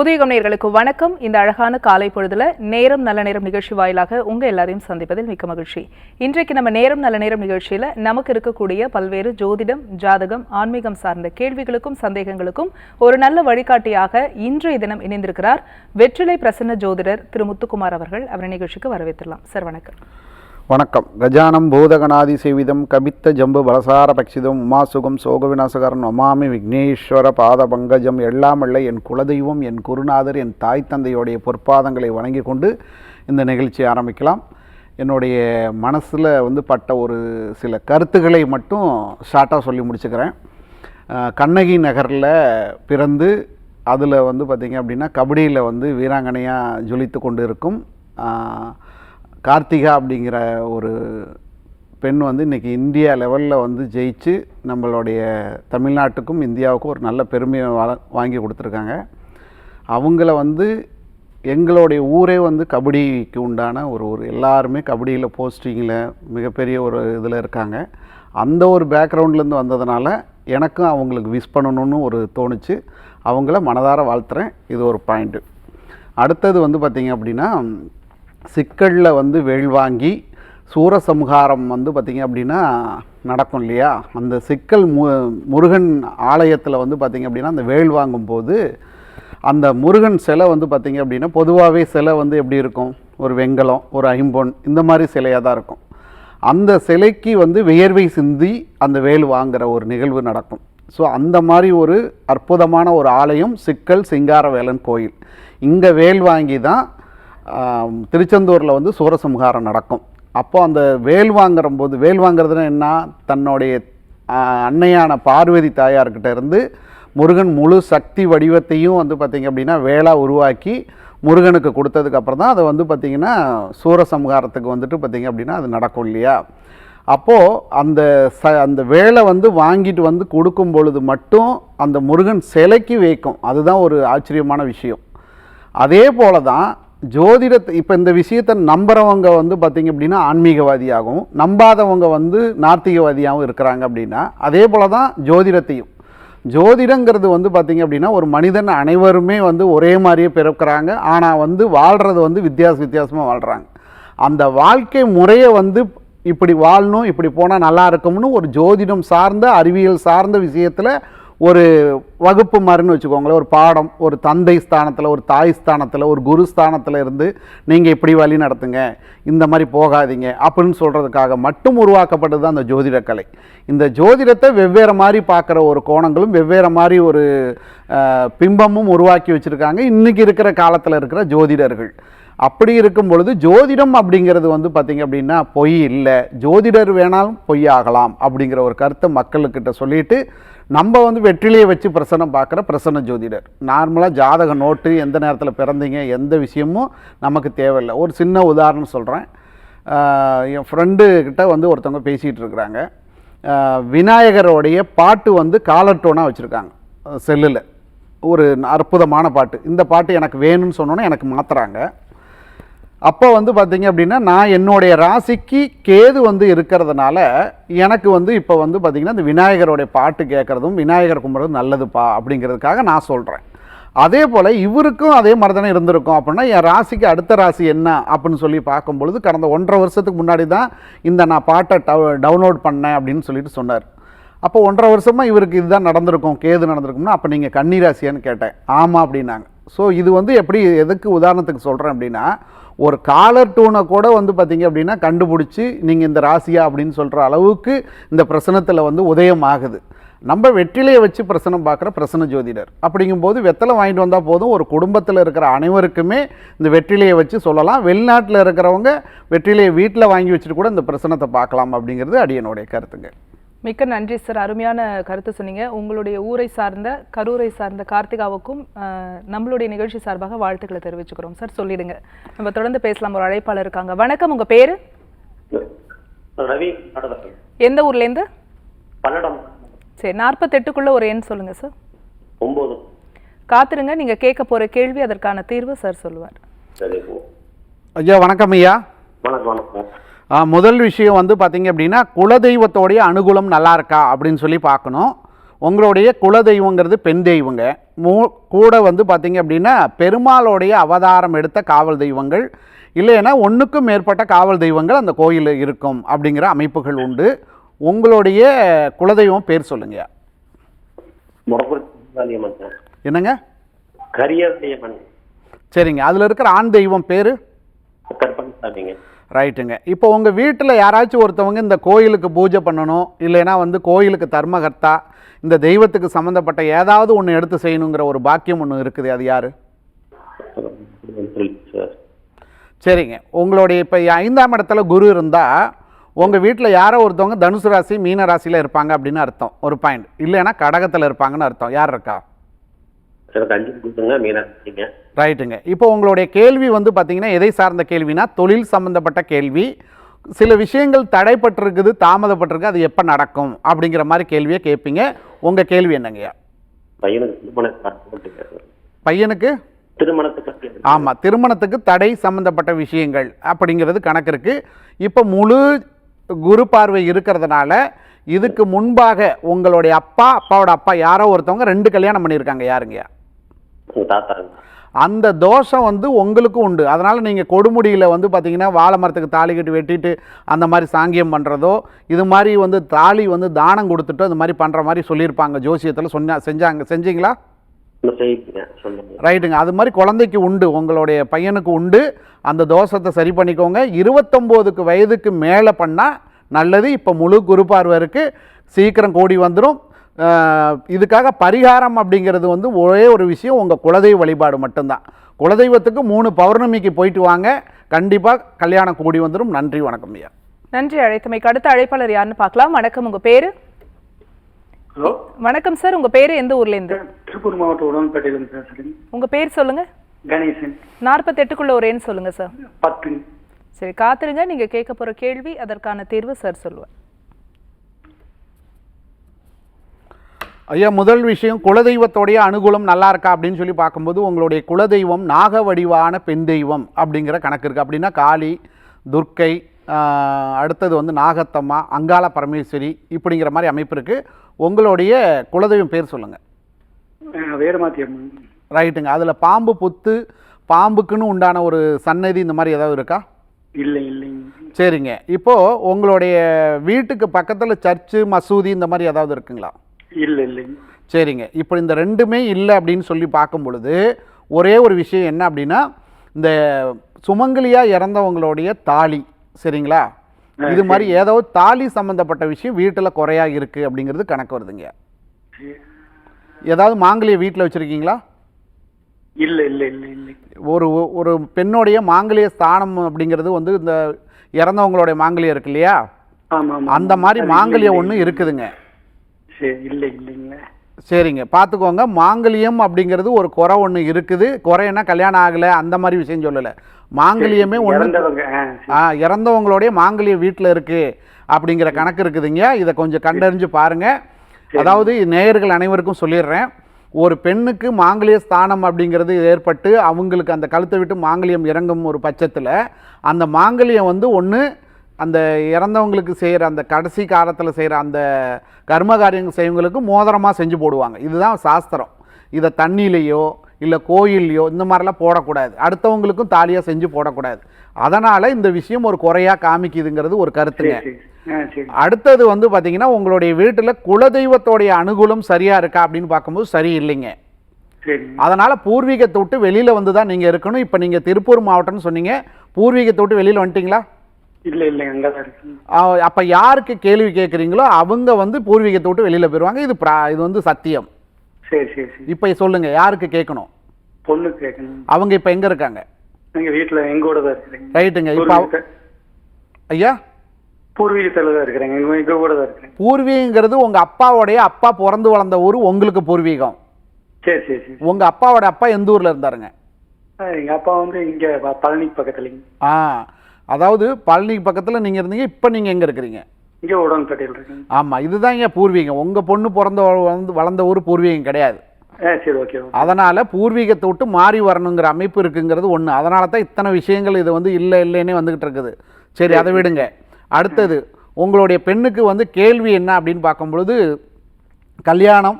புதிய நேயர்களுக்கு வணக்கம். இந்த அழகான காலை பொழுதுல நேரம் நல்ல நேரம் நிகழ்ச்சி வாயிலாக உங்க எல்லாரையும் சந்திப்பதில் மிக்க மகிழ்ச்சி. இன்றைக்கு நம்ம நேரம் நல்ல நேரம் நிகழ்ச்சியில நமக்கு இருக்கக்கூடிய பல்வேறு ஜோதிடம் ஜாதகம் ஆன்மீகம் சார்ந்த கேள்விகளுக்கும் சந்தேகங்களுக்கும் ஒரு நல்ல வழிகாட்டியாக இன்றைய தினம் இணைந்திருக்கிறார் வெற்றிலை பிரசன்ன ஜோதிடர் திரு முத்துக்குமார் அவர்கள். அவரை நிகழ்ச்சிக்கு வரவேற்றலாம் சார் வணக்கம். வணக்கம். கஜானம் பூதகணாதி சேவிதம் கபித்த ஜம்பு பலசார பக்ஷிதம் உமாசுகம் சோக விநாசகரன் அமாமி விக்னேஸ்வர பாத பங்கஜம் எல்லாமல்ல என் குலதெய்வம் என் குருநாதர் என் தாய் தந்தையுடைய பொற்பாதங்களை வணங்கி கொண்டு இந்த நிகழ்ச்சியை ஆரம்பிக்கலாம். என்னுடைய மனசில் வந்து பட்ட ஒரு சில கருத்துக்களை மட்டும் ஷார்ட்டாக சொல்லி முடிச்சுக்கிறேன். கண்ணகி நகரில் பிறந்து அதில் வந்து பார்த்திங்க அப்படின்னா கபடியில் வந்து வீராங்கனையாக ஜொலித்து கொண்டு இருக்கும் கார்த்திகா அப்படிங்கிற ஒரு பெண் வந்து இன்றைக்கி இந்தியா லெவலில் வந்து ஜெயிச்சு நம்மளுடைய தமிழ்நாட்டுக்கும் இந்தியாவுக்கும் ஒரு நல்ல பெருமையை வா வாங்கி கொடுத்துருக்காங்க. அவங்கள வந்து எங்களுடைய ஊரே வந்து கபடிக்கு உண்டான ஒரு ஒரு எல்லாருமே கபடியில் போஸ்டிங்கில் மிகப்பெரிய ஒரு இதில் இருக்காங்க. அந்த ஒரு பேக்ரவுண்ட்லேருந்து வந்ததுனால எனக்கும் அவங்களுக்கு விஷ் பண்ணணும்னு ஒரு தோணுச்சு. அவங்கள மனதார வாழ்த்துறேன். இது ஒரு பாயிண்ட்டு அடுத்தது வந்து பார்த்திங்க அப்படின்னா சிக்கலில் வந்து வேள்வாங்கி சூரசம்ஹாரம் வந்து பார்த்திங்க அப்படின்னா நடக்கும் இல்லையா? அந்த சிக்கல் மு முருகன் ஆலயத்தில் வந்து பார்த்திங்க அப்படின்னா அந்த வேல் வாங்கும்போது அந்த முருகன் சிலை வந்து பார்த்திங்க அப்படின்னா பொதுவாகவே சிலை வந்து எப்படி இருக்கும்? ஒரு வெங்கலம் ஒரு ஐம்பொன் இந்த மாதிரி சிலையாக தான் இருக்கும். அந்த சிலைக்கு வந்து வியர்வை சிந்தி அந்த வேல் வாங்குகிற ஒரு நிகழ்வு நடக்கும். ஸோ அந்த மாதிரி ஒரு அற்புதமான ஒரு ஆலயம் சிக்கல் சிங்காரவேலன் கோயில். இங்கே வேல் வாங்கி தான் திருச்செந்தூரில் வந்து சூரசம்ஹாரம் நடக்கும். அப்போ அந்த வேல் வாங்குற போது வேல் வாங்குறதுன்னா என்ன? தன்னுடைய அன்னையான பார்வதி தாயார்கிட்ட இருந்து முருகன் முழு சக்தி வடிவத்தையும் வந்து பார்த்திங்க அப்படின்னா வேலாக உருவாக்கி முருகனுக்கு கொடுத்ததுக்கப்புறம் தான் அதை வந்து பார்த்திங்கன்னா சூரசம்ஹாரத்துக்கு வந்துட்டு பார்த்திங்க அப்படின்னா அது நடக்கும் இல்லையா? அப்போது அந்த ச அந்த வேலை வந்து வாங்கிட்டு வந்து கொடுக்கும் பொழுது மட்டும் அந்த முருகன் சிலைக்கு வைக்கும். அதுதான் ஒரு ஆச்சரியமான விஷயம். அதே போல தான் ஜோதிடத்தை இப்போ இந்த விஷயத்தை நம்புறவங்க வந்து பார்த்திங்க அப்படின்னா ஆன்மீகவாதியாகவும் நம்பாதவங்க வந்து நாத்திகவாதியாகவும் இருக்கிறாங்க அப்படின்னா அதே போல தான் ஜோதிடத்தையும். ஜோதிடங்கிறது வந்து பார்த்திங்க அப்படின்னா ஒரு மனிதன் அனைவருமே வந்து ஒரே மாதிரியே பிறக்கிறாங்க. ஆனால் வந்து வாழ்கிறது வந்து வித்தியாச வித்தியாசமாக வாழ்கிறாங்க அந்த வாழ்க்கை முறையை வந்து இப்படி வாழணும் இப்படி போனால் நல்லா இருக்கும்னு ஒரு ஜோதிடம் சார்ந்த அறிவியல் சார்ந்த விஷயத்தில் ஒரு வகுப்பு மாதிரின்னு வச்சுக்கோங்களேன். ஒரு பாடம் ஒரு தந்தை ஸ்தானத்தில் ஒரு தாய் ஸ்தானத்தில் ஒரு குரு ஸ்தானத்தில் இருந்து நீங்கள் இப்படி வழி நடத்துங்க. இந்த மாதிரி போகாதீங்க அப்படின்னு சொல்கிறதுக்காக மட்டும் உருவாக்கப்பட்டது தான் அந்த ஜோதிடக்கலை இந்த ஜோதிடத்தை வெவ்வேறு மாதிரி பார்க்குற ஒரு கோணங்களும் வெவ்வேறு மாதிரி ஒரு பிம்பமும் உருவாக்கி வச்சுருக்காங்க. இன்றைக்கி இருக்கிற காலத்தில் இருக்கிற ஜோதிடர்கள். அப்படி இருக்கும் பொழுது ஜோதிடம் அப்படிங்கிறது வந்து பார்த்திங்க அப்படின்னா பொய் இல்லை. ஜோதிடர் வேணாலும் பொய்யாகலாம் அப்படிங்கிற ஒரு கருத்தை மக்களுக்கிட்ட சொல்லிட்டு நம்ம வந்து வெற்றிலையை வச்சு பிரசனம் பார்க்குற பிரசன்ன ஜோதிடர். நார்மலாக ஜாதக நோட்டு எந்த நேரத்தில் பிறந்தீங்க எந்த விஷயமும் நமக்கு தேவையில்லை. ஒரு சின்ன உதாரணம் சொல்கிறேன் என் ஃப்ரெண்டு கிட்ட வந்து ஒருத்தவங்க பேசிகிட்டு இருக்கிறாங்க. விநாயகரோடைய பாட்டு வந்து காலர்டோனாக வச்சுருக்காங்க. செல்லில். ஒரு அற்புதமான பாட்டு. இந்த பாட்டு எனக்கு வேணும்னு சொன்னோன்னே எனக்கு மாற்றுறாங்க அப்போ வந்து பார்த்தீங்க அப்படின்னா நான் என்னுடைய ராசிக்கு கேது வந்து இருக்கிறதுனால எனக்கு வந்து இப்போ வந்து பார்த்திங்கன்னா இந்த விநாயகருடைய பாட்டு கேட்குறதும் விநாயகர் கும்பிட்றதும் நல்லதுப்பா அப்படிங்கிறதுக்காக நான் சொல்கிறேன் அதே போல் இவருக்கும் அதே மாதிரி தானே இருந்திருக்கும். அப்படின்னா என் ராசிக்கு அடுத்த ராசி என்ன அப்படின்னு சொல்லி பார்க்கும் பொழுது கடந்த ஒன்றரை வருஷத்துக்கு முன்னாடி தான் இந்த நான் பாட்டை டவு டவுன்லோட் பண்ணேன் அப்படின்னு சொல்லிட்டு சொன்னார். அப்போ ஒன்றரை வருஷமாக இவருக்கு இதுதான் நடந்திருக்கும் கேது நடந்திருக்கும்னா அப்போ நீங்கள் கன்னிராசியான்னு கேட்டேன். ஆமாம் அப்படின்னாங்க. ஸோ இது வந்து எப்படி எதுக்கு உதாரணத்துக்கு சொல்கிறேன் அப்படின்னா ஒரு காலர் டூனை கூட வந்து பார்த்திங்க அப்படின்னா கண்டுபிடிச்சி நீங்கள் இந்த ராசியா அப்படின்னு சொல்கிற அளவுக்கு இந்த பிரசனத்தில் வந்து உதயம் ஆகுது. நம்ம வெற்றிலையை வச்சு பிரசனம் பார்க்குற பிரசன ஜோதிடர். அப்படிங்கும்போது வெத்தலை வாங்கிட்டு வந்தால் போதும். ஒரு குடும்பத்தில் இருக்கிற அனைவருக்குமே இந்த வெற்றிலையை வச்சு சொல்லலாம். வெளிநாட்டில் இருக்கிறவங்க வெற்றிலையை வீட்டில் வாங்கி வச்சுட்டு கூட இந்த பிரசனத்தை பார்க்கலாம் அப்படிங்கிறது அடியனுடைய கருத்துங்க. மிக்க நன்றி சார். அருமையான கருத்து சொன்னீங்க. உங்களுடைய ஊரை சார்ந்த கரூரை சார்ந்த கார்த்திகாவுக்கும் நம்மளுடைய நிகழ்ச்சி சார்பாக வாழ்த்துக்களை தெரிவிச்சுக்கிறோம். சார் சொல்லிடுங்க. நம்ம தொடர்ந்து பேசலாம். ஒரு அழைப்பாளர் இருக்காங்க. வணக்கம். உங்க பேரு? ரவி எந்த ஊர்ல இருந்து பல்லடம். சரி நாற்பத்தெட்டுக்குள்ள ஒரு எண் சொல்லுங்க சார். ஒன்பது காத்துருங்க. நீங்க கேட்க போற கேள்வி அதற்கான தீர்வு சார் சொல்லுவார். ஐயா வணக்கம் ஐயா. வணக்கம் வணக்கம். முதல் விஷயம் வந்து பார்த்தீங்க அப்படின்னா குலதெய்வத்தோடைய அனுகூலம் நல்லா இருக்கா அப்படின்னு சொல்லி பார்க்கணும். உங்களுடைய குலதெய்வங்கிறது பெண் தெய்வங்க. மூ கூட வந்து பார்த்தீங்க அப்படின்னா பெருமாளுடைய அவதாரம் எடுத்த காவல் தெய்வங்கள். இல்லைன்னா ஒன்றுக்கும் மேற்பட்ட காவல் தெய்வங்கள் அந்த கோயிலில் இருக்கும் அப்படிங்கிற அமைப்புகள் உண்டு. உங்களுடைய குலதெய்வம் பேர் சொல்லுங்க. என்னங்க? சரிங்க. அதில் இருக்கிற ஆண் தெய்வம் பேர்? கற்பனை சாமிங்க. ரைட்டுங்க. இப்போ உங்கள் வீட்டில் யாராச்சும் ஒருத்தவங்க இந்த கோயிலுக்கு பூஜை பண்ணணும் இல்லைன்னா வந்து கோயிலுக்கு தர்மகர்த்தா இந்த தெய்வத்துக்கு சம்மந்தப்பட்ட ஏதாவது ஒன்று எடுத்து செய்யணுங்கிற ஒரு பாக்கியம் ஒன்று இருக்குது அது யார்? சரிங்க. உங்களுடைய இப்போ ஐந்தாம் இடத்துல குரு இருந்தால் உங்கள் வீட்டில் யாரோ ஒருத்தவங்க தனுசு ராசி மீன ராசியில் இருப்பாங்க அப்படின்னு அர்த்தம். ஒரு பாயிண்ட் இல்லைன்னா கடகத்தில் இருப்பாங்கன்னு அர்த்தம். யார் இருக்கா? எனக்கு அஞ்சு கொடுத்துங்க மீனாட்சிங்க ரைட்டுங்க. இப்போ உங்களுடைய கேள்வி வந்து பார்த்தீங்கன்னா எதை சார்ந்த கேள்வினா தொழில் சம்மந்தப்பட்ட கேள்வி. சில விஷயங்கள் தடைப்பட்டிருக்குது தாமதப்பட்டிருக்கு அது எப்போ நடக்கும் அப்படிங்கிற மாதிரி கேள்வியை கேட்பீங்க. உங்கள் கேள்வி என்னங்கய்யா? பையனுக்கு பையனுக்கு? திருமணத்தை பற்றி ஆமாம் திருமணத்துக்கு தடை சம்மந்தப்பட்ட விஷயங்கள் அப்படிங்கிறது கணக்கு இருக்குது இப்போ முழு குரு பார்வை இருக்கிறதுனால இதுக்கு முன்பாக உங்களுடைய அப்பா அப்பாவோட அப்பா யாரோ ஒருத்தவங்க ரெண்டு கல்யாணம் பண்ணியிருக்காங்க. யாருங்கய்யா? அந்த தோஷம் வந்து உங்களுக்கும் உண்டு. அதனால் நீங்கள் கொடுமுடியில் வந்து பார்த்தீங்கன்னா வாழை மரத்துக்கு தாலி கட்டி வெட்டிட்டு அந்த மாதிரி சாங்கியம் பண்ணுறதோ இது மாதிரி வந்து தாலி வந்து தானம் கொடுத்துட்டோ இந்த மாதிரி பண்ணுற மாதிரி சொல்லியிருப்பாங்க. ஜோசியத்தில் சொன்னா செஞ்சாங்க. செஞ்சீங்களா? ரைட்டுங்க. அது மாதிரி குழந்தைக்கு உண்டு. உங்களுடைய பையனுக்கு உண்டு. அந்த தோஷத்தை சரி பண்ணிக்கோங்க. இருபத்தொம்போதுக்கு வயதுக்கு மேலே பண்ணால் நல்லது. இப்போ முழு குரு பார்வை இருக்குது சீக்கிரம் கூடி வந்துடும் இதுக்காக பரிகாரம் அப்படிங்கிறது வந்து ஒரே ஒரு விஷயம் உங்கள் குலதெய்வ வழிபாடு மட்டும்தான். குலதெய்வத்துக்கு மூணு பௌர்ணமிக்கு போயிட்டு வாங்க. கண்டிப்பாக கல்யாணம் கூடி வந்துடும் நன்றி வணக்கம் ஐயா. நன்றி அழைத்தமைக்கு அடுத்த அழைப்பாளர் யாருன்னு பார்க்கலாம். வணக்கம் உங்க பேரு? ஹலோ? வணக்கம் சார். உங்க பேரு எந்த ஊர்ல இருந்து? திருப்பூர் மாவட்டம் உடன்பேட்டையிலிருந்து பேசுகிறேன் உங்க பேர் சொல்லுங்க. கணேசன். நாற்பத்தெட்டுக்குள்ள ஒரு எண் சொல்லுங்க சார். பத்து சரி காத்துருங்க. நீங்க கேட்க போற கேள்வி அதற்கான தீர்வு சார் சொல்லுவேன். ஐயா முதல் விஷயம் குலதெய்வத்தோடைய அனுகூலம் நல்லா இருக்கா அப்படின்னு சொல்லி பார்க்கும்போது உங்களுடைய குலதெய்வம் நாக வடிவான பெண் தெய்வம் அப்படிங்கிற கணக்கு இருக்குது அப்படின்னா காளி துர்க்கை அடுத்தது வந்து நாகத்தம்மா அங்காள பரமேஸ்வரி இப்படிங்கிற மாதிரி அமைப்பு இருக்குது உங்களுடைய குலதெய்வம் பேர் சொல்லுங்கள் வேறுமாத்தி ரைட்டுங்க. அதில் பாம்பு புத்து பாம்புக்குன்னு உண்டான ஒரு சன்னதி இந்த மாதிரி ஏதாவது இருக்கா? இல்லை இல்லைங்க. சரிங்க. இப்போது உங்களுடைய வீட்டுக்கு பக்கத்தில் சர்ச்சு மசூதி இந்த மாதிரி ஏதாவது இருக்குங்களா? இல்லை இல்லைங்க சரிங்க. இப்போ இந்த ரெண்டுமே இல்லை அப்படின்னு சொல்லி பார்க்கும் பொழுது ஒரே ஒரு விஷயம் என்ன அப்படின்னா இந்த சுமங்கலியாக இறந்தவங்களுடைய தாலி சரிங்களா? இது மாதிரி ஏதோ தாலி சம்மந்தப்பட்ட விஷயம் வீட்டில் குறையா இருக்குது அப்படிங்கிறது கணக்கு வருதுங்க. ஏதாவது மாங்கல்ய வீட்டில் வச்சுருக்கீங்களா? இல்லை இல்லை இல்லை இல்லை. ஒரு ஒரு பெண்ணுடைய மாங்கல்ய ஸ்தானம் அப்படிங்கிறது வந்து இந்த இறந்தவங்களுடைய மாங்கல்யம் இருக்கு இல்லையா? அந்த மாதிரி மாங்கல்யம் ஒன்று. இருக்குதுங்க. சரி இல்லை இல்லைங்களா சரிங்க. பார்த்துக்கோங்க. மாங்கல்யம் அப்படிங்கிறது ஒரு குறை ஒன்று இருக்குது. குறைன்னா கல்யாணம் ஆகலை. அந்த மாதிரி விஷயம் சொல்லலை. மாங்கல்யமே ஒன்று. ஆ இறந்தவங்களுடைய மாங்கல்யம் வீட்டில் இருக்குது அப்படிங்கிற கணக்கு இருக்குதுங்க. இதை கொஞ்சம் கண்டறிஞ்சு பாருங்கள் அதாவது நேயர்கள் அனைவருக்கும் சொல்லிடுறேன். ஒரு பெண்ணுக்கு மாங்கல்ய ஸ்தானம் அப்படிங்கிறது ஏற்பட்டு அவங்களுக்கு அந்த கழுத்தை விட்டு மாங்கல்யம் இறங்கும் ஒரு பட்சத்தில் அந்த மாங்கல்யம் வந்து ஒன்று அந்த இறந்தவங்களுக்கு செய்கிற அந்த கடைசி காலத்தில் செய்கிற அந்த கர்ம காரியங்கள் செய்வங்களுக்கு மோதிரமாக செஞ்சு போடுவாங்க. இதுதான் சாஸ்திரம். இதை தண்ணியிலையோ இல்லை கோயில்லையோ இந்த மாதிரிலாம் போடக்கூடாது. அடுத்தவங்களுக்கும் தாலியாக செஞ்சு போடக்கூடாது. அதனால் இந்த விஷயம் ஒரு குறையாக காமிக்குதுங்கிறது ஒரு கருத்துங்க. அடுத்தது வந்து பார்த்தீங்கன்னா உங்களுடைய வீட்டில் குலதெய்வத்தோடைய அனுகூலம் சரியாக இருக்கா அப்படின்னு பார்க்கும்போது சரி. இல்லைங்க சரிங்க அதனால் பூர்வீகத்தை விட்டு வெளியில் வந்து தான் நீங்கள் இருக்கணும். இப்போ நீங்கள் திருப்பூர் மாவட்டம்னு சொன்னீங்க. பூர்வீகத்தை விட்டு வெளியில் வந்துட்டீங்களா? இல்லை இல்லைங்க அங்கே தான் அப்போ யாருக்கு கேள்வி கேட்குறீங்களோ அவங்க வந்து பூர்வீகத்தை விட்டு வெளியில் போயிடுவாங்க இது பிரா இது வந்து சத்தியம். சரி சரி சரி. இப்போ சொல்லுங்கள் யாருக்கு கேட்கணும் பொண்ணு கேட்கணும் அவங்க இப்போ எங்கே இருக்காங்க? எங்கள் வீட்டில் எங்கூட தான் இருக்கிறேங்க. ரைட்டுங்க இப்போ ஐயா? பூர்வீகத்தில் தான் இருக்கிறேங்க. எங்கள் கூட தான் இருக்கிறேங்க பூர்வீகங்கிறது உங்கள் அப்பாவோடைய அப்பா பிறந்து வளர்ந்த ஊர் உங்களுக்கு பூர்வீகம். சரி சரி சரி. உங்கள் அப்பாவோட அப்பா எந்த ஊரில் இருந்தாருங்க? எங்கள் அப்பா வந்து இங்கே பழனி பக்கத்துலைங்க. ஆ அதாவது பழனிக்கு பக்கத்தில் நீங்கள் இருந்தீங்க இப்போ நீங்கள் எங்கே இருக்கிறீங்க? இங்கே உடன்பேட்டையில் இருக்குங்க ஆமாம் இதுதான் இங்கே பூர்வீகம். உங்கள் பொண்ணு பிறந்த வளர்ந்து வளர்ந்த ஊர் பூர்வீகம் கிடையாது. சரி ஓகே அதனால் பூர்வீகத்தை விட்டு மாறி வரணுங்கிற அமைப்பு இருக்குங்கிறது ஒன்று அதனால தான் இத்தனை விஷயங்கள் இது வந்து இல்லை இல்லைன்னே வந்துக்கிட்டு இருக்குது. சரி அதை விடுங்க. அடுத்தது உங்களுடைய பெண்ணுக்கு வந்து கேள்வி என்ன அப்படின்னு பார்க்கும் பொழுது கல்யாணம்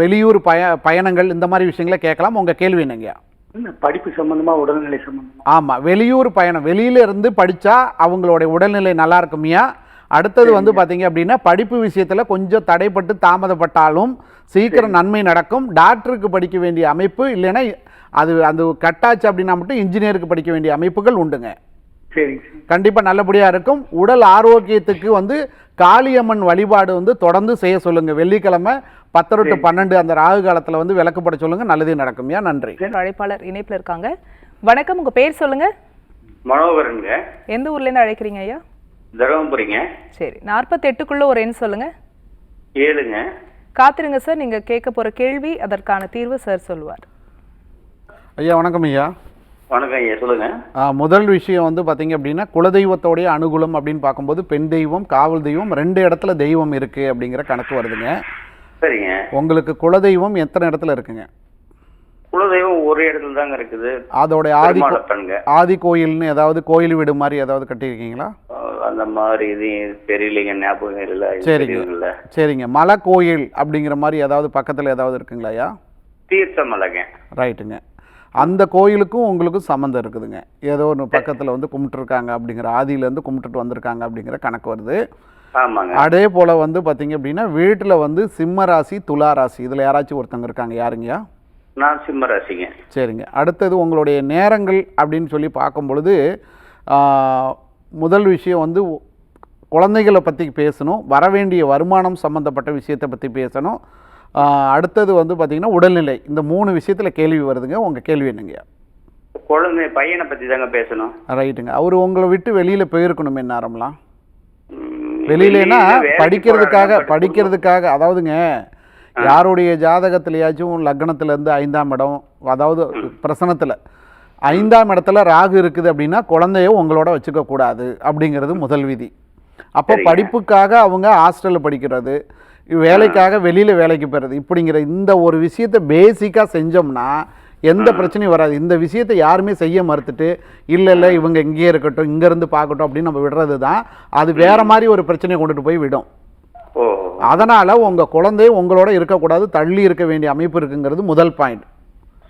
வெளியூர் பய பயணங்கள் இந்த மாதிரி விஷயங்களை கேட்கலாம். உங்கள் கேள்வி என்னங்கய்யா? என்ன படிப்பு சம்பந்தமா உடல்நிலை சம்பந்தமா? ஆமாம் வெளியூர் பயணம். வெளியில இருந்து படித்தா அவங்களுடைய உடல்நிலை நல்லா இருக்குமியா. அடுத்தது வந்து பார்த்தீங்க அப்படின்னா படிப்பு விஷயத்தில் கொஞ்சம் தடைப்பட்டு தாமதப்பட்டாலும் சீக்கிரம் நன்மை நடக்கும். டாக்டருக்கு படிக்க வேண்டிய அமைப்பு இல்லைன்னா அது அது கட்டாச்சு அப்படின்னா மட்டும் இன்ஜினியருக்கு படிக்க வேண்டிய அமைப்புகள் உண்டுங்க. சார். கண்டிப்பாக நல்லபடியாக இருக்கும். உடல் ஆரோக்கியத்துக்கு வந்து காளியம்மன் வழிபாடு வந்து தொடர்ந்து செய்ய சொல்லுங்க. வெள்ளிக்கிழமை பத்தரை டு பன்னெண்டு அந்த ராகு காலத்தில் வந்து விளக்குப்பட சொல்லுங்க. நல்லதே நடக்கும்யா நன்றி. ஒரு அழைப்பாளர் இணைப்புல இருக்காங்க. வணக்கம். உங்க பேர் சொல்லுங்க. மனோகரனுங்க எந்த ஊர்ல இருந்து அழைக்கிறீங்க ஐயா? தருமபுரிங்க. சரி. நாற்பத்தெட்டுக்குள்ள ஒரு எண் சொல்லுங்க. ஏழுங்க. காத்திருங்க சார். நீங்க கேட்க போற கேள்வி அதற்கான தீர்வு சார் சொல்லுவார். ஐயா வணக்கம் ஐயா. வணக்கம் ஐயா சொல்லுங்க. முதல் விஷயம் வந்து பார்த்தீங்க அப்படின்னா குலதெய்வத்தோடைய அனுகூலம் அப்படின்னு பார்க்கும்போது பெண் தெய்வம் காவல் தெய்வம் ரெண்டு இடத்துல தெய்வம் இருக்கு அப்படிங்கிற கணக்கு வருதுங்க. சரிங்க. உங்களுக்கு குலதெய்வம் எத்தனை இடத்துல இருக்குங்க? குலதெய்வம் ஒரு இடத்துல தாங்க இருக்குது. அதோடைய ஆதி ஆதி கோயில்னு ஏதாவது கோயில் வீடு மாதிரி ஏதாவது கட்டியிருக்கீங்களா? அந்த மாதிரி இது தெரியலைங்க ஞாபகம் இல்லை சரிங்க. சரிங்க. மலை கோயில் அப்படிங்கிற மாதிரி ஏதாவது பக்கத்தில் ஏதாவது இருக்குங்களா ஐயா? தீர்த்தமலைங்க. ரைட்டுங்க. அந்த கோயிலுக்கும் உங்களுக்கும் சம்மந்தம் இருக்குதுங்க. ஏதோ ஒன்று பக்கத்தில் வந்து கும்பிட்டுருக்காங்க அப்படிங்கிற ஆதியிலேருந்து கும்பிட்டுட்டு வந்திருக்காங்க அப்படிங்கிற கணக்கு வருது. அதே போல் வந்து பார்த்தீங்க அப்படின்னா வீட்டில் வந்து சிம்ம ராசி துலா ராசி இதில் யாராச்சும் ஒருத்தங்க இருக்காங்க யாருங்கய்யா? நான் சிம்ம ராசிங்க. சரிங்க. அடுத்தது உங்களுடைய நேரங்கள் அப்படின்னு சொல்லி பார்க்கும் பொழுது முதல் விஷயம் வந்து குழந்தைகளை பற்றி பேசணும் வரவேண்டிய வருமானம் சம்மந்தப்பட்ட விஷயத்தை பற்றி பேசணும் அடுத்தது வந்து பார்த்திங்கன்னா உடல்நிலை. இந்த மூணு விஷயத்தில் கேள்வி வருதுங்க. உங்கள் கேள்வி என்னங்கய்யா குழந்தை பையனை பத்தி தாங்க பேசணும். ரைட்டுங்க அவர் உங்களை விட்டு வெளியில் போயிருக்கணும் என்ன நேரம்லாம் வெளியிலனா படிக்கிறதுக்காக படிக்கிறதுக்காக அதாவதுங்க யாருடைய ஜாதகத்திலேயாச்சும் லக்னத்துல இருந்து ஐந்தாம் இடம் அதாவது பிரசனத்தில் ஐந்தாம் இடத்துல ராகு இருக்குது அப்படின்னா குழந்தைய உங்களோட வச்சுக்க கூடாது அப்படிங்கிறது முதல் விதி. அப்போ. படிப்புக்காக அவங்க ஹாஸ்டலில் படிக்கிறது வேலைக்காக வெளியில் வேலைக்கு போகிறது இப்படிங்கிற இந்த ஒரு விஷயத்தை பேசிக்காக செஞ்சோம்னா எந்த பிரச்சனையும் வராது. இந்த விஷயத்தை யாருமே செய்ய மறுத்துட்டு இல்லை இல்லை இவங்க இங்கேயே இருக்கட்டும் இங்கேருந்து பார்க்கட்டும் அப்படின்னு நம்ம விடுறது தான் அது வேற மாதிரி ஒரு பிரச்சனையை கொண்டுட்டு போய் விடும். அதனால் உங்கள் குழந்தை உங்களோட இருக்கக்கூடாது தள்ளி இருக்க வேண்டிய அமைப்பு இருக்குங்கிறது முதல் பாயிண்ட்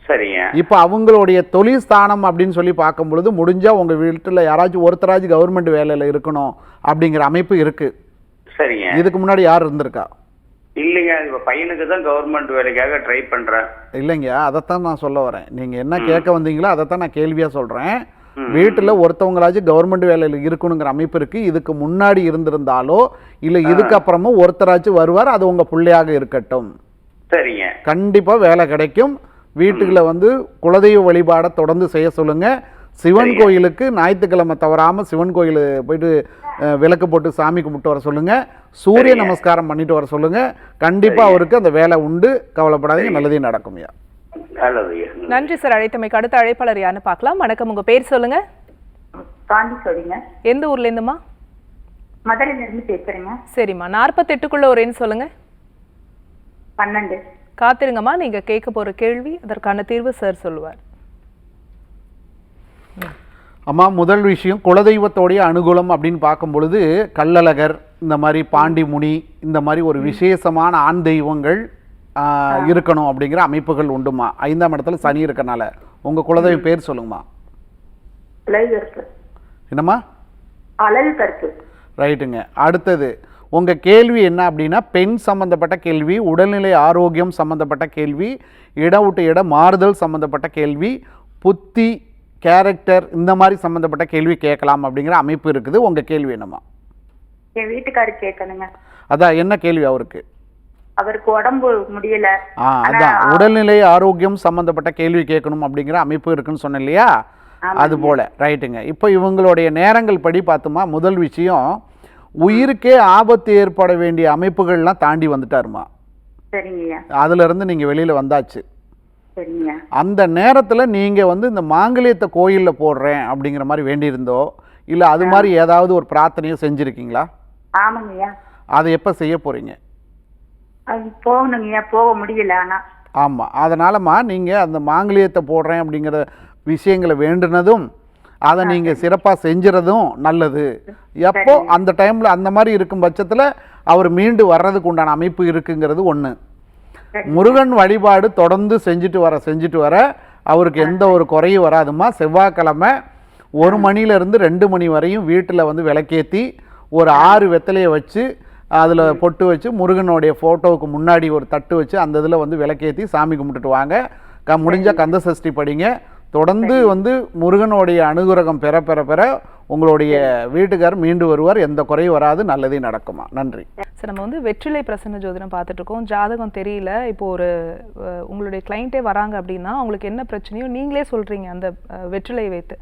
சரிங்க. இப்போ அவங்களுடைய தொழில் ஸ்தானம் அப்படின்னு சொல்லி பார்க்கும் பொழுது முடிஞ்சால் உங்கள் வீட்டில் யாராச்சும் ஒருத்தராச்சும் கவர்மெண்ட் வேலையில் இருக்கணும் அப்படிங்கிற அமைப்பு இருக்குது சரிங்க. இதுக்கு முன்னாடி யார் இருந்திருக்கா? இல்லைங்க இப்ப பையனுக்கு தான் கவர்மெண்ட் வேலைக்காக ட்ரை பண்றேன். இல்லைங்க அதைத்தான் நான் சொல்ல வரேன். நீங்கள் என்ன கேட்க வந்தீங்களோ அதைத்தான் நான் கேள்வியாக சொல்கிறேன் வீட்டில் ஒருத்தவங்களாச்சும் கவர்மெண்ட் வேலையில் இருக்கணுங்கிற அமைப்பு இருக்குது இதுக்கு முன்னாடி இருந்திருந்தாலோ இல்லை இதுக்கப்புறமும் ஒருத்தராச்சும் வருவார் அது உங்கள் பிள்ளையாக இருக்கட்டும். சரிங்க. கண்டிப்பாக வேலை கிடைக்கும். வீட்டுக்குள்ள வந்து குலதெய்வ வழிபாடை தொடர்ந்து செய்ய சொல்லுங்கள் சிவன். கோயிலுக்கு ஞாயிற்றுக்கிழமை தவறாமல் சிவன் கோயில் போயிட்டு விளக்கு போட்டு சாமி கும்பிட்டு வர சொல்லுங்கள் சூரிய. நமஸ்காரம் பண்ணிட்டு வர சொல்லுங்கள் கண்டிப்பாக. அவருக்கு அந்த வேலை உண்டு. கவலைப்படாதீங்க. நல்லதே நடக்கும்யா நல்லது ஐயா. நன்றி. சார். அழைத்தமைக்கு அடுத்த அழைப்பாளர் யாருன்னு பார்க்கலாம். வணக்கம். உங்க பேர் சொல்லுங்க. பாண்டி சொல்லுங்க. எந்த ஊர்ல இருந்துமா மதுரையில இருந்து பேசுறேங்க. சரிம்மா. நாற்பத்தெட்டுக்குள்ள ஒரு எண் சொல்லுங்க. பன்னெண்டு. காத்திருங்கம்மா. நீங்க கேட்க போற கேள்வி அதற்கான தீர்வு சார் சொல்லுவார். அம்மா முதல் விஷயம் குலதெய்வத்தோடைய அனுகூலம் அப்படின்னு பார்க்கும் பொழுது கள்ளழகர் இந்த மாதிரி பாண்டி முனி இந்த மாதிரி ஒரு விசேஷமான ஆண் தெய்வங்கள் இருக்கணும் அப்படிங்கிற அமைப்புகள் உண்டுமா? ஐந்தாம் இடத்துல சனி இருக்கனால. உங்கள் குலதெய்வ பேர் சொல்லுங்கம்மா. என்னம்மா? ரைட்டுங்க. அடுத்தது உங்கள் கேள்வி என்ன அப்படின்னா பெண் சம்மந்தப்பட்ட கேள்வி உடல்நிலை ஆரோக்கியம் சம்மந்தப்பட்ட கேள்வி இடம் விட்டு இடம் மாறுதல் சம்மந்தப்பட்ட கேள்வி புத்தி கேரக்டர் இந்த மாதிரி சம்மந்தப்பட்ட கேள்வி கேட்கலாம் அப்படிங்கிற அமைப்பு இருக்குது. உங்கள் கேள்வி என்னம்மா? என் வீட்டுக்காரு கேட்கணுங்க. அதான் என்ன கேள்வி அவருக்கு? அவருக்கு உடம்பு முடியல. ஆ அதான். உடல்நிலை ஆரோக்கியம் சம்மந்தப்பட்ட கேள்வி கேட்கணும் அப்படிங்கிற அமைப்பு இருக்குன்னு சொன்னேன் இல்லையா? அது போல. ரைட்டுங்க. இப்போ இவங்களுடைய நேரங்கள் படி பார்த்தோமா? முதல் விஷயம் உயிருக்கே ஆபத்து ஏற்பட வேண்டிய அமைப்புகள்லாம் தாண்டி வந்துட்டாருமா? சரிங்கய்யா. அதுலேருந்து நீங்கள் வெளியில் வந்தாச்சு. அந்த நேரத்தில் நீங்கள் வந்து இந்த மாங்கல்யத்தை கோயிலில் போடுறேன் அப்படிங்கிற மாதிரி வேண்டியிருந்தோ? இல்லை அது மாதிரி ஏதாவது ஒரு பிரார்த்தனையோ செஞ்சுருக்கீங்களா? ஆமாங்கய்யா. அதை எப்போ செய்ய போகிறீங்க போகணுங்கய்யா போக முடியல ஆனா. ஆமாம் அதனாலம்மா நீங்கள் அந்த மாங்கல்யத்தை போடுறேன் அப்படிங்கிற விஷயங்களை வேண்டுனதும் அதை நீங்கள் சிறப்பாக செஞ்சுறதும் நல்லது. எப்போ அந்த டைமில் அந்த மாதிரி இருக்கும் பட்சத்தில் அவர் மீண்டு வர்றதுக்கு உண்டான அமைப்பு இருக்குங்கிறது ஒன்று முருகன் வழிபாடு தொடர்ந்து செஞ்சுட்டு வர செஞ்சுட்டு வர அவருக்கு எந்த ஒரு குறையும் வராதுமா? செவ்வாய்க்கிழமை ஒரு மணிலேருந்து ரெண்டு மணி வரையும் வீட்டில் வந்து விளக்கேற்றி ஒரு ஆறு வெத்தலையை வச்சு அதில் பொட்டு வச்சு முருகனுடைய ஃபோட்டோவுக்கு முன்னாடி ஒரு தட்டு வச்சு அந்த இதில் வந்து விளக்கேற்றி சாமி கும்பிட்டுட்டு வாங்க. க முடிஞ்ச கந்த சஷ்டி படிங்க. தொடர்ந்து வந்து முருகனுடைய அனுகிரகம் பெற பெற பெற உங்களுடைய வீட்டுக்காரர் மீண்டு வருவார். எந்த குறையும் வராது. நல்லதே நடக்குமா? நன்றி. சார் நம்ம வந்து வெற்றிலை பிரசன்ன ஜோதிடம் பார்த்துட்டு இருக்கோம் ஜாதகம் தெரியல. இப்போ ஒரு உங்களுடைய கிளைண்ட்டே வராங்க அப்படின்னா அவங்களுக்கு என்ன பிரச்சனையோ நீங்களே சொல்றீங்க. அந்த அஹ், வெற்றிலையை வைத்து.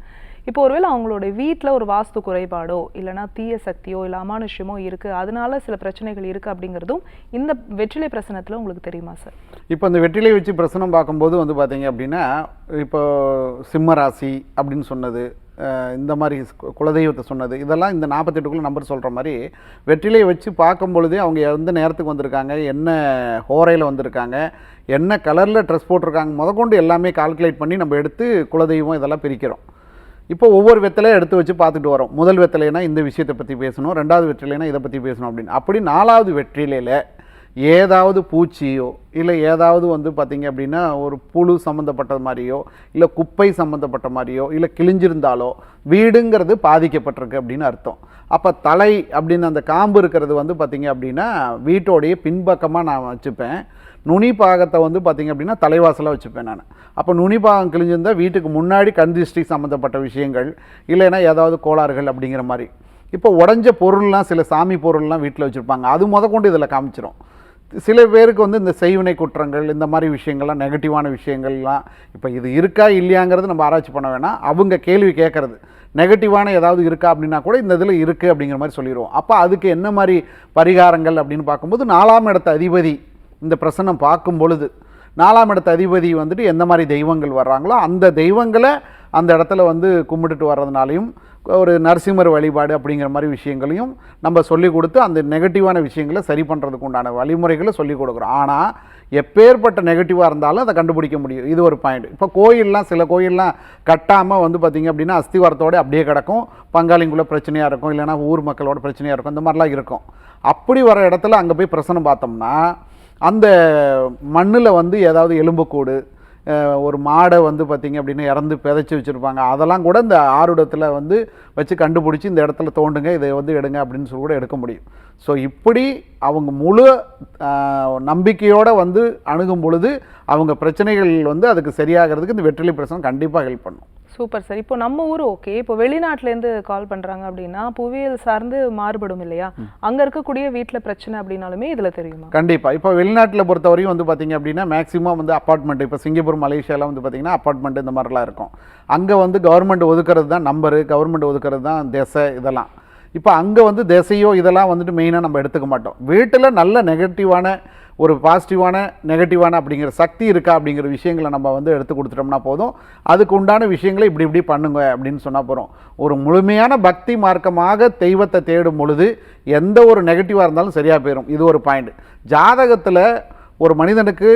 இப்போ ஒருவேளை அவங்களுடைய வீட்டில் ஒரு வாஸ்து குறைபாடோ இல்லைன்னா தீய சக்தியோ இல்லை அமானுஷ்யமோ இருக்குது அதனால சில பிரச்சனைகள் இருக்குது அப்படிங்கிறதும் இந்த வெற்றிலை பிரசனத்தில் உங்களுக்கு தெரியுமா சார் இப்போ இந்த வெற்றிலை வச்சு பிரசனம் பார்க்கும்போது வந்து பார்த்தீங்க அப்படின்னா இப்போ சிம்ம ராசி அப்படின்னு சொன்னது இந்த மாதிரி குலதெய்வத்தை சொன்னது இதெல்லாம் இந்த நாற்பத்தெட்டுக்குள்ள நம்பர் சொல்கிற மாதிரி வெற்றிலையை வச்சு பார்க்கும் பொழுதே அவங்க எந்த நேரத்துக்கு வந்திருக்காங்க என்ன ஹோரையில் வந்திருக்காங்க என்ன கலரில் ட்ரெஸ் போட்டிருக்காங்க முதற்கொண்டு எல்லாமே கால்குலேட் பண்ணி நம்ம எடுத்து குலதெய்வம் இதெல்லாம் பிரிக்கிறோம். இப்போ ஒவ்வொரு வெத்தலையும் எடுத்து வச்சு பார்த்துட்டு வரோம். முதல் வெத்தலைனா இந்த விஷயத்தை பற்றி பேசணும் ரெண்டாவது வெற்றிலைனா இதை பற்றி பேசணும் அப்படின்னு. அப்படி நாலாவது வெற்றிலையில் ஏதாவது பூச்சியோ இல்லை ஏதாவது வந்து பார்த்திங்க அப்படின்னா ஒரு புழு சம்மந்தப்பட்ட மாதிரியோ இல்லை குப்பை சம்மந்தப்பட்ட மாதிரியோ இல்லை கிழிஞ்சிருந்தாலோ வீடுங்கிறது பாதிக்கப்பட்டிருக்கு அப்படின்னு அர்த்தம். அப்போ தலை அப்படின்னு அந்த காம்பு இருக்கிறது வந்து பார்த்திங்க அப்படின்னா வீட்டோடைய பின்பக்கமாக நான் வச்சுப்பேன். நுனி பாகத்தை வந்து பார்த்திங்க அப்படின்னா தலைவாசலாக வச்சுப்பேன் நான். அப்போ நுனி பாகம் கிழிஞ்சிருந்தால் வீட்டுக்கு முன்னாடி கண் திருஷ்டி சம்மந்தப்பட்ட விஷயங்கள் இல்லைன்னா ஏதாவது கோளாறுகள் அப்படிங்கிற மாதிரி. இப்போ உடஞ்ச பொருள்லாம் சில சாமி பொருள்லாம் வீட்டில் வச்சுருப்பாங்க. அது முத கொண்டு இதில் காமிச்சிரும். சில பேருக்கு வந்து இந்த செய்வினை குற்றங்கள் இந்த மாதிரி விஷயங்கள்லாம் நெகட்டிவான விஷயங்கள்லாம் இப்போ இது இருக்கா இல்லையாங்கிறது நம்ம ஆராய்ச்சி பண்ண வேணாம். அவங்க கேள்வி கேட்குறது. நெகட்டிவான ஏதாவது இருக்கா அப்படின்னா கூட இந்த இதில் இருக்குது அப்படிங்கிற மாதிரி சொல்லிடுவோம் அப்போ அதுக்கு என்ன மாதிரி பரிகாரங்கள் அப்படின்னு பார்க்கும்போது நாலாம் இடத்த அதிபதி இந்த பிரசன்னம் பார்க்கும் பொழுது நாலாம் இடத்த அதிபதி வந்துட்டு எந்த மாதிரி தெய்வங்கள் வர்றாங்களோ அந்த தெய்வங்களை அந்த இடத்துல வந்து கும்பிட்டுட்டு வர்றதுனாலையும் ஒரு நரசிம்மர் வழிபாடு அப்படிங்கிற மாதிரி விஷயங்களையும் நம்ம சொல்லிக் கொடுத்து அந்த நெகட்டிவான விஷயங்களை சரி பண்ணுறதுக்கு உண்டான வழிமுறைகளை சொல்லி கொடுக்குறோம். ஆனால் எப்பேற்பட்ட நெகட்டிவாக இருந்தாலும் அதை கண்டுபிடிக்க முடியும். இது ஒரு பாயிண்ட் இப்போ கோயிலெலாம் சில கோயில்லாம் கட்டாமல் வந்து பார்த்திங்க அப்படின்னா அஸ்திவாரத்தோட அப்படியே கிடக்கும். பங்காளிங்குள்ள பிரச்சனையாக இருக்கும். இல்லைன்னா ஊர் மக்களோட பிரச்சனையாக இருக்கும். இந்த மாதிரிலாம் இருக்கும். அப்படி வர இடத்துல அங்கே போய் பிரசனம் பார்த்தோம்னா அந்த மண்ணில் வந்து ஏதாவது எலும்புக்கூடு ஒரு மாடை வந்து பார்த்திங்க அப்படின்னு இறந்து பிதைச்சி வச்சுருப்பாங்க. அதெல்லாம் கூட இந்த ஆருடத்தில் வந்து வச்சு கண்டுபிடிச்சி இந்த இடத்துல தோண்டுங்க இதை வந்து எடுங்க அப்படின்னு சொல்லி கூட எடுக்க முடியும். ஸோ இப்படி அவங்க முழு நம்பிக்கையோடு வந்து அணுகும் பொழுது அவங்க பிரச்சனைகள் வந்து அதுக்கு சரியாகிறதுக்கு இந்த வெற்றிலை பிரசனம் கண்டிப்பாக ஹெல்ப் பண்ணும். Super sir. இப்போ நம்ம ஊர் ஓகே. இப்போ வெளிநாட்டுல இருந்து கால் பண்றாங்க அப்படின்னா புவியியல் சார்ந்து மாறுபடும் இல்லையா? அங்க இருக்கக்கூடிய வீட்ல பிரச்சனை அப்படின்னாலுமே இதுல தெரியுமா? கண்டிப்பாக இப்போ வெளிநாட்டில் பொறுத்தவரையும் வந்து பார்த்தீங்க அப்படின்னா மேக்ஸிமம் வந்து அப்பார்ட்மெண்ட் இப்போ சிங்கப்பூர் மலேசியாலாம் வந்து பார்த்தீங்கன்னா அப்பார்ட்மெண்ட் இந்த மாதிரிலாம் இருக்கும். அங்கே வந்து கவர்மெண்ட் ஒதுக்குறது தான் நம்பரு கவர்மெண்ட் ஒதுக்குறது தான் திசை இதெல்லாம். இப்போ அங்கே வந்து திசையோ இதெல்லாம் வந்துட்டு மெயினாக நம்ம எடுத்துக்க மாட்டோம். வீட்டில் நல்ல நெகட்டிவான ஒரு பாசிட்டிவான நெகட்டிவான அப்படிங்கிற சக்தி இருக்கா அப்படிங்கிற விஷயங்களை நம்ம வந்து எடுத்து கொடுத்துட்டோம்னா போதும். அதுக்கு உண்டான விஷயங்களை இப்படி இப்படி பண்ணுங்க அப்படின்னு சொன்னால் போகிறோம் ஒரு முழுமையான பக்தி மார்க்கமாக தெய்வத்தை தேடும் பொழுது எந்த ஒரு நெகட்டிவாக இருந்தாலும் சரியாக போயிடும் இது ஒரு பாயிண்ட் ஜாதகத்தில் ஒரு மனிதனுக்கு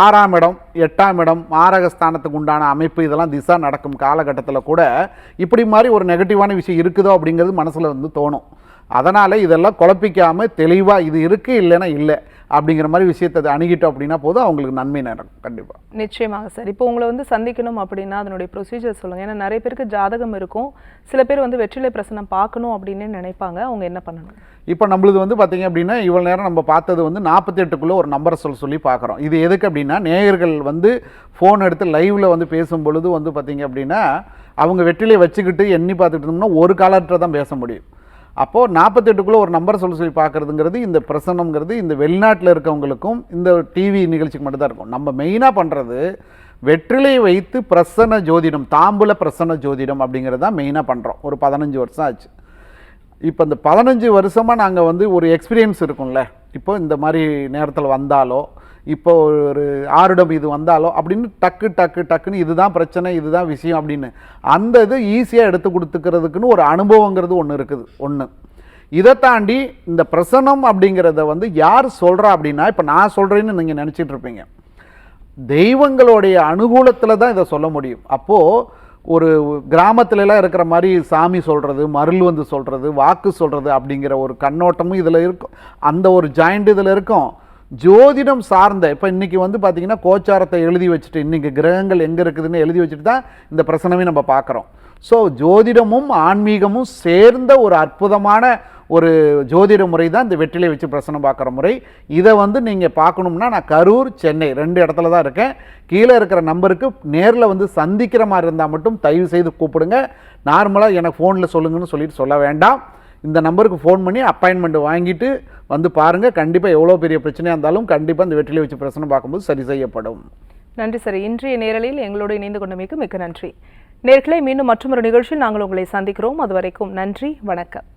ஆறாம் இடம் எட்டாம் இடம் மாரகஸ்தானத்துக்கு உண்டான அமைப்பு இதெல்லாம் திசா நடக்கும் காலகட்டத்தில் கூட இப்படி மாதிரி ஒரு நெகட்டிவான விஷயம் இருக்குதோ அப்படிங்கிறது மனசில் வந்து தோணும். அதனால் இதெல்லாம் குழப்பிக்காமல் தெளிவாக இது இருக்குது இல்லைன்னா இல்லை. அப்படிங்கிற மாதிரி விஷயத்தை அணுகிட்டோம் அப்படின்னா போதும் அவங்களுக்கு நன்மை நடக்கும் கண்டிப்பாக நிச்சயமாக சார். இப்போ உங்களை வந்து சந்திக்கணும் அப்படின்னா அதனுடைய ப்ரொசீஜர் சொல்லுங்க. ஏன்னா நிறைய பேருக்கு ஜாதகம் இருக்கும். சில பேர் வந்து வெற்றிலை பிரசனம் பார்க்கணும் அப்படின்னு நினைப்பாங்க. அவங்க என்ன பண்ணணும்? இப்போ நம்மளுது வந்து பார்த்தீங்க அப்படின்னா இவ்வளோ நேரம் நம்ம பார்த்தது வந்து நாற்பத்தெட்டுக்குள்ளே ஒரு நம்பரை சொல்ல சொல்லி பார்க்குறோம். இது எதுக்கு அப்படின்னா நேயர்கள் வந்து ஃபோன் எடுத்து லைவில் வந்து பேசும் பொழுது வந்து பார்த்தீங்க அப்படின்னா அவங்க வெற்றிலையை வச்சுக்கிட்டு எண்ணி பார்த்துட்டு இருந்தோம்னா ஒரு காலத்தில் தான் பேச முடியும். அப்போது நாற்பத்தெட்டுக்குள்ளே ஒரு நம்பர் சொல்ல சொல்லி பார்க்குறதுங்கிறது இந்த பிரசனங்கிறது இந்த வெளிநாட்டில் இருக்கவங்களுக்கும் இந்த டிவி நிகழ்ச்சிக்கு மட்டும் தான் இருக்கும். நம்ம மெயினாக பண்ணுறது வெற்றிலை வைத்து பிரசன்ன ஜோதிடம் தாம்பூல பிரசன்ன ஜோதிடம் அப்படிங்கிறது தான் மெயினாக பண்ணுறோம் ஒரு பதினஞ்சு வருஷம் ஆச்சு. இப்போ இந்த பதினஞ்சு வருஷமாக நாங்கள் வந்து ஒரு எக்ஸ்பீரியன்ஸ் இருக்கும்ல. இப்போ இந்த மாதிரி நேரத்தில் வந்தாலோ இப்போ ஒரு ஆருடம் இது வந்தாலோ அப்படின்னு டக்கு டக்கு டக்குன்னு இதுதான் பிரச்சனை இதுதான் விஷயம் அப்படின்னு. அந்த இது ஈஸியாக எடுத்து கொடுத்துக்கிறதுக்குன்னு ஒரு அனுபவங்கிறது ஒன்று இருக்குது ஒன்று இதை தாண்டி இந்த பிரசனம் அப்படிங்கிறத வந்து யார் சொல்கிறா அப்படின்னா இப்போ நான் சொல்கிறேன்னு நீங்கள் நினச்சிட்டு இருப்பீங்க. தெய்வங்களுடைய அனுகூலத்தில் தான் இதை சொல்ல முடியும். அப்போது ஒரு கிராமத்துலலாம் இருக்கிற மாதிரி சாமி சொல்கிறது மருள் வந்து சொல்கிறது வாக்கு சொல்கிறது அப்படிங்கிற ஒரு கண்ணோட்டமும் இதில் இருக்கும். அந்த ஒரு ஜாயிண்ட் இதில் இருக்கும். ஜோதிடம் சார்ந்த இப்போ இன்றைக்கி வந்து பார்த்திங்கன்னா கோச்சாரத்தை எழுதி வச்சுட்டு இன்றைக்கி கிரகங்கள் எங்கே இருக்குதுன்னு எழுதி வச்சுட்டு தான் இந்த பிரசனமே நம்ம பார்க்குறோம் ஸோ ஜோதிடமும் ஆன்மீகமும் சேர்ந்த ஒரு அற்புதமான ஒரு ஜோதிட முறை தான் இந்த வெற்றிலை வச்சு பிரசனம் பார்க்குற முறை. இதை வந்து நீங்கள் பார்க்கணும்னா நான் கரூர் சென்னை ரெண்டு இடத்துல தான் இருக்கேன். கீழே இருக்கிற நம்பருக்கு நேரில் வந்து சந்திக்கிற மாதிரி இருந்தால் மட்டும் தயவு செய்து கூப்பிடுங்க. நார்மலாக எனக்கு ஃபோனில் சொல்லுங்கன்னு சொல்லிட்டு சொல்ல வேண்டாம். இந்த நம்பருக்கு ஃபோன் பண்ணி அப்பாயின்மெண்ட் வாங்கிட்டு வந்து பாருங்கள் கண்டிப்பாக எவ்வளோ பெரிய பிரச்சனையாக இருந்தாலும் கண்டிப்பாக இந்த வெற்றிலை வச்சு பிரச்சனை பார்க்கும்போது சரி செய்யப்படும். நன்றி சார். இன்றைய நேரலில் எங்களோடு இணைந்து கொண்டமைக்கு மிக்க நன்றி. நேர்களை மீண்டும் மற்றொரு நிகழ்ச்சியில் நாங்கள் உங்களை சந்திக்கிறோம். அதுவரைக்கும் நன்றி வணக்கம்.